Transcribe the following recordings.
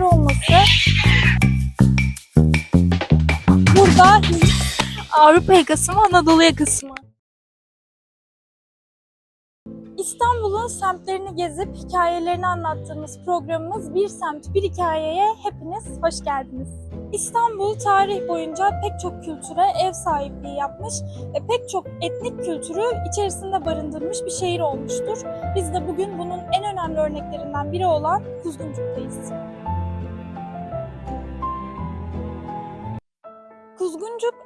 olması burada Avrupa yakası mı Anadolu yakası mı? İstanbul'un semtlerini gezip hikayelerini anlattığımız programımız Bir Semt Bir Hikayeye hepiniz hoş geldiniz. İstanbul tarih boyunca pek çok kültüre ev sahipliği yapmış ve pek çok etnik kültürü içerisinde barındırmış bir şehir olmuştur. Biz de bugün bunun en önemli örneklerinden biri olan Kuzguncuk'tayız.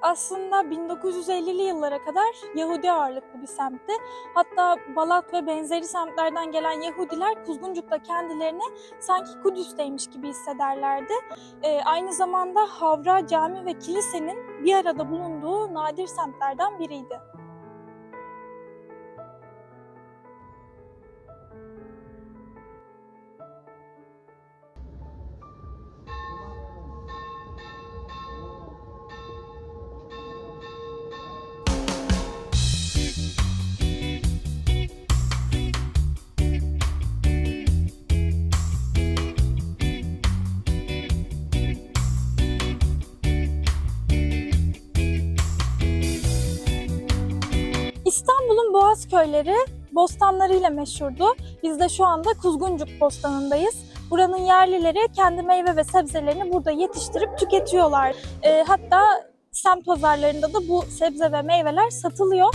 Aslında 1950'li yıllara kadar Yahudi ağırlıklı bir semtti. Hatta Balat ve benzeri semtlerden gelen Yahudiler Kuzguncuk'ta kendilerini sanki Kudüs'teymiş gibi hissederlerdi. Ee, aynı zamanda Havra, cami ve kilisenin bir arada bulunduğu nadir semtlerden biriydi. Boğaz köyleri bostanlarıyla meşhurdu. Biz de şu anda Kuzguncuk Bostanı'ndayız. Buranın yerlileri kendi meyve ve sebzelerini burada yetiştirip tüketiyorlar. Ee, hatta semt pazarlarında da bu sebze ve meyveler satılıyor.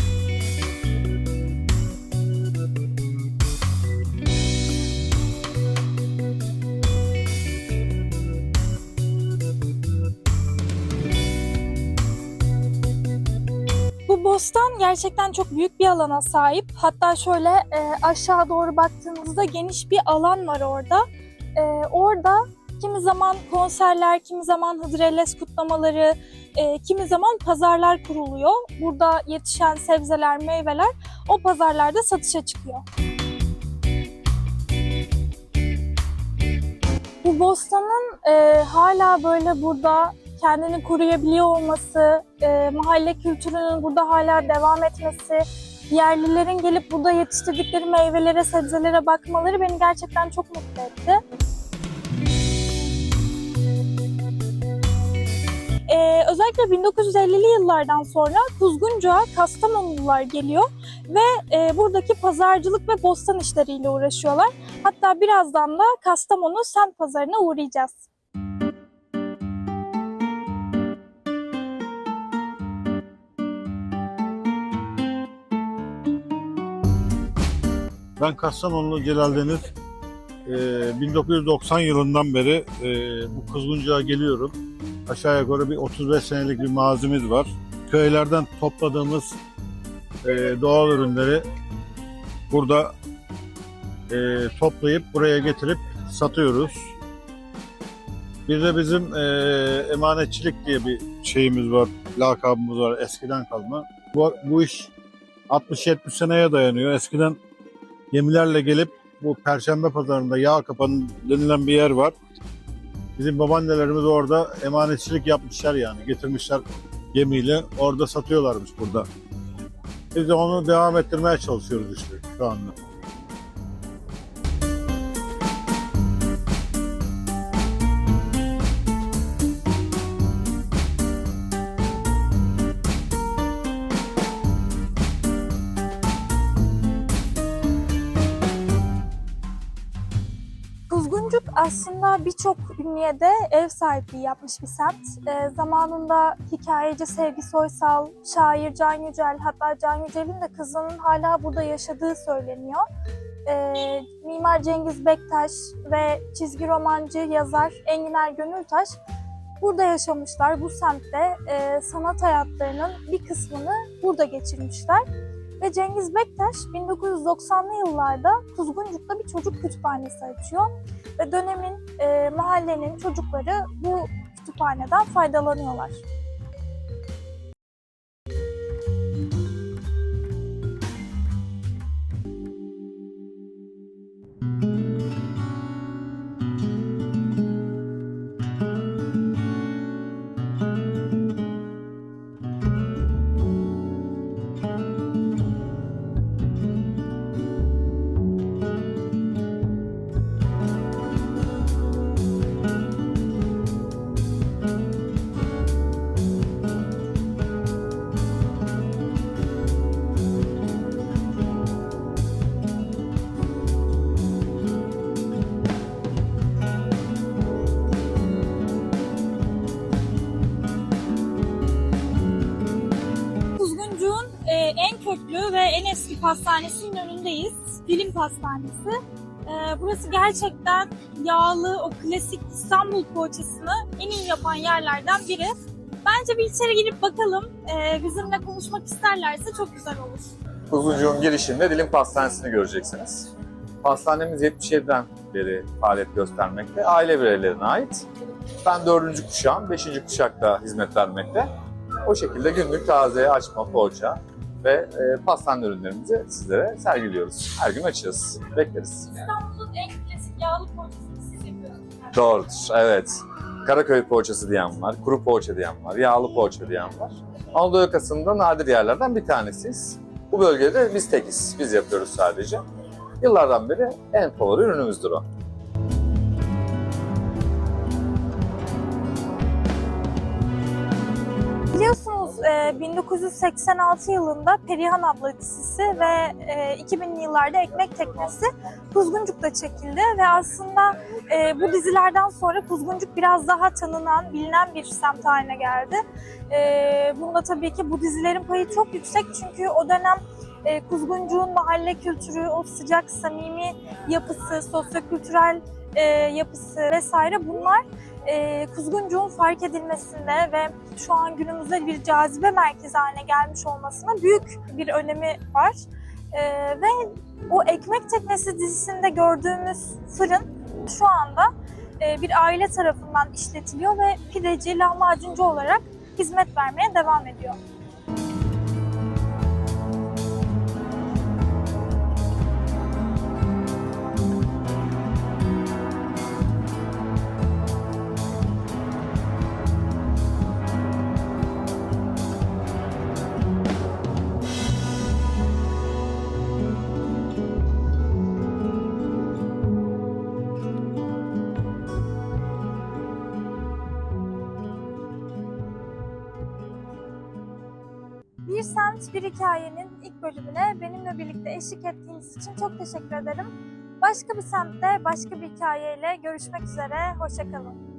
Bostan gerçekten çok büyük bir alana sahip. Hatta şöyle e, aşağı doğru baktığınızda geniş bir alan var orada. E, orada kimi zaman konserler, kimi zaman Hıdrellez kutlamaları, e, kimi zaman pazarlar kuruluyor. Burada yetişen sebzeler, meyveler o pazarlarda satışa çıkıyor. Bu bostanın e, hala böyle burada kendini koruyabiliyor olması, e, mahalle kültürünün burada hala devam etmesi, yerlilerin gelip burada yetiştirdikleri meyvelere, sebzelere bakmaları beni gerçekten çok mutlu etti. Ee, özellikle 1950'li yıllardan sonra Kuzguncuğa Kastamonulular geliyor ve e, buradaki pazarcılık ve bostan işleriyle uğraşıyorlar. Hatta birazdan da Kastamonu semt pazarına uğrayacağız. Ben Kastamonulu Celal Deniz. Ee, 1990 yılından beri e, bu Kuzguncuğa geliyorum. Aşağı yukarı bir 35 senelik bir mazimiz var. Köylerden topladığımız e, doğal ürünleri burada e, toplayıp buraya getirip satıyoruz. Bir de bizim e, emanetçilik diye bir şeyimiz var, lakabımız var eskiden kalma. Bu, bu iş 60-70 seneye dayanıyor. Eskiden gemilerle gelip bu Perşembe Pazarı'nda yağ kapanı denilen bir yer var. Bizim babaannelerimiz orada emanetçilik yapmışlar yani. Getirmişler gemiyle. Orada satıyorlarmış burada. Biz de onu devam ettirmeye çalışıyoruz işte şu anda. Aslında birçok ünlüye de ev sahipliği yapmış bir semt. Ee, zamanında hikayeci Sevgi Soysal, şair Can Yücel, hatta Can Yücel'in de kızının hala burada yaşadığı söyleniyor. Ee, Mimar Cengiz Bektaş ve çizgi romancı yazar Enginer Gönültaş burada yaşamışlar. Bu semtte e, sanat hayatlarının bir kısmını burada geçirmişler. Ve Cengiz Bektaş 1990'lı yıllarda Kuzguncuk'ta bir çocuk kütüphanesi açıyor. Ve dönemin e, mahallenin çocukları bu kütüphaneden faydalanıyorlar. E, en köklü ve en eski pastanesinin önündeyiz. Dilim Pastanesi. E, burası gerçekten yağlı, o klasik İstanbul poğaçasını en iyi yapan yerlerden biri. Bence bir içeri girip bakalım. E, bizimle konuşmak isterlerse çok güzel olur. Kuzguncuğun girişinde Dilim Pastanesi'ni göreceksiniz. Pastanemiz 77'den beri faaliyet göstermekte. Aile bireylerine ait. Ben dördüncü kuşağım, beşinci kuşakta hizmet vermekte. O şekilde günlük taze açma poğaça ve e, pastane ürünlerimizi sizlere sergiliyoruz. Her gün açığız. Bekleriz. İstanbul'un en klasik yağlı poğaçasını siz yapıyorsunuz. Doğrudur, evet. Karaköy poğaçası diyen var, kuru poğaça diyen var, yağlı poğaça diyen var. Anadolu yakasında nadir yerlerden bir tanesiyiz. Bu bölgede biz tekiz, biz yapıyoruz sadece. Yıllardan beri en favori ürünümüzdür o. e, 1986 yılında Perihan abla dizisi ve e, 2000'li yıllarda Ekmek Teknesi Kuzguncuk'ta çekildi ve aslında e, bu dizilerden sonra Kuzguncuk biraz daha tanınan, bilinen bir semt haline geldi. E, bunda tabii ki bu dizilerin payı çok yüksek çünkü o dönem e, Kuzguncuk'un mahalle kültürü, o sıcak, samimi yapısı, sosyokültürel e, yapısı vesaire bunlar e, Kuzguncuk'un fark edilmesinde ve şu an günümüzde bir cazibe merkezi haline gelmiş olmasına büyük bir önemi var. E, ve o Ekmek Teknesi dizisinde gördüğümüz fırın şu anda e, bir aile tarafından işletiliyor ve pideci, lahmacuncu olarak hizmet vermeye devam ediyor. Semt Bir Hikayenin ilk bölümüne benimle birlikte eşlik ettiğiniz için çok teşekkür ederim. Başka bir semtte, başka bir hikayeyle görüşmek üzere. Hoşçakalın.